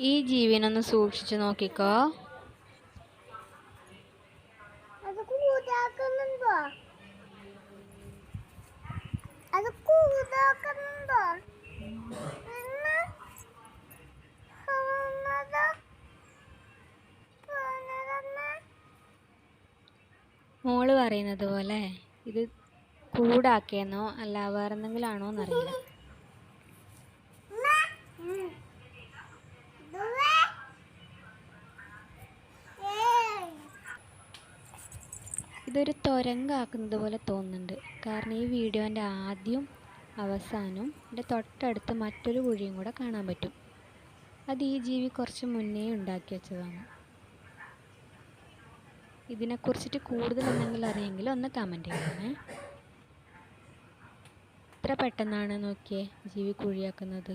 ഈ ജീവിനൊന്ന് സൂക്ഷിച്ചു നോക്കിക്കോ. മോൾ പറയുന്നത് പോലെ ഇത് കൂടാക്കിയെന്നോ അല്ല വേറെ എന്തെങ്കിലും ആണോ എന്നറിയില്ല ഇതൊരു തുരങ്കാക്കുന്നത് പോലെ തോന്നുന്നുണ്ട്. കാരണം ഈ വീഡിയോന്റെ ആദ്യം അവസാനവും എന്റെ തൊട്ടടുത്ത് മറ്റൊരു കുഴിയും കൂടെ കാണാൻ പറ്റും. അത് ഈ ജീവി കുറച്ച് മുന്നേ ഉണ്ടാക്കി വെച്ചതാണ്. ഇതിനെക്കുറിച്ചിട്ട് കൂടുതൽ എന്തെങ്കിലും അറിയെങ്കിൽ ഒന്ന് കമന്റ് ചെയ്യണേ. എത്ര പെട്ടെന്നാണ് നോക്കിയേ ജീവി കുഴിയാക്കുന്നത്.